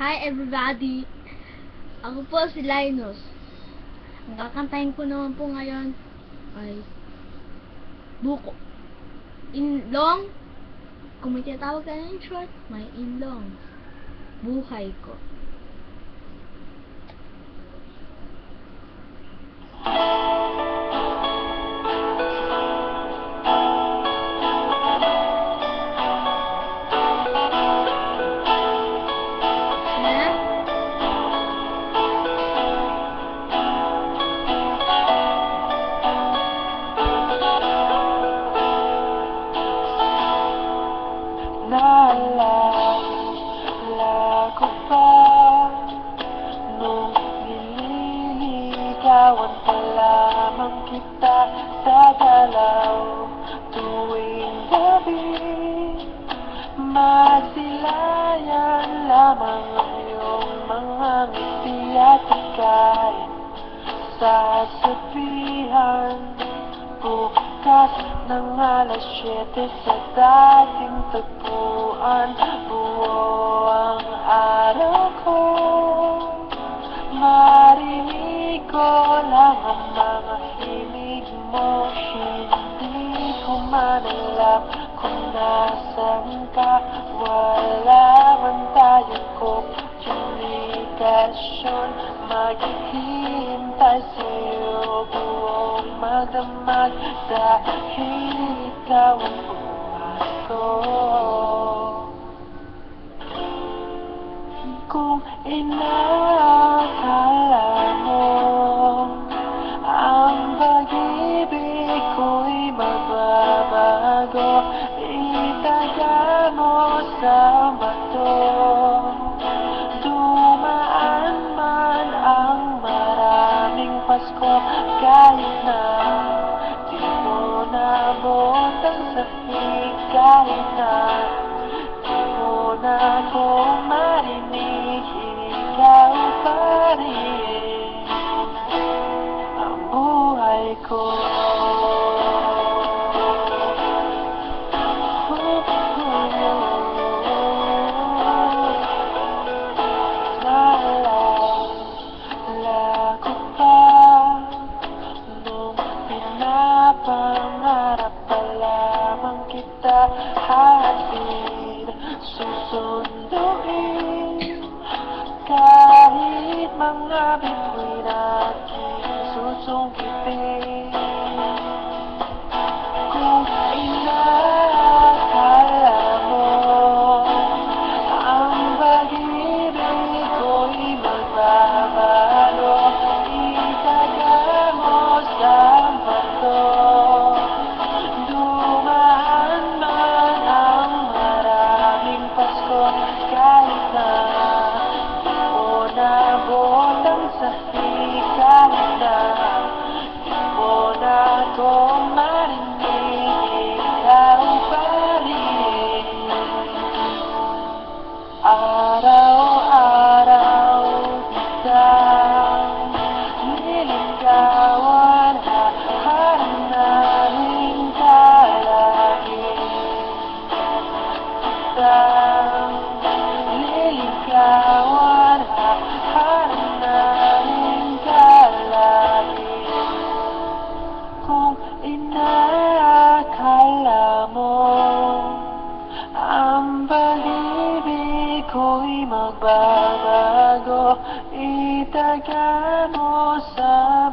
Hi everybody! Ako po si Linus. Ang kakantahin ko naman po ngayon ay Buko. Inlong. Kung may tinatawag ka ng short, may inlong. Buhay ko. Lamang kita Sa dalaw tuwing gabi. Masilayan lamang ang iyong mga ngiti at ikay. Sasabihan Bukas ng alas 7 sa dating tagpuan Buo kung nasan ka Wala man tayong komunikasyon Maghihintay sa'yo. Buong magdamag Dahil ikaw ang buhay ko kung inakala Pasko Kahit na di mo nabot ang sakit Kahit na Di mo na ako marinig, ikaw pa rin ang buhay ko. Naalala kita Hatid, susunduin. Kahit mga bituin aking susungkitin niligawan Harap namin kalagi Kitang niligawan Harap namin kalagi Kung inakala mo ang pag-ibig ko'y magbabago Itaga mo sa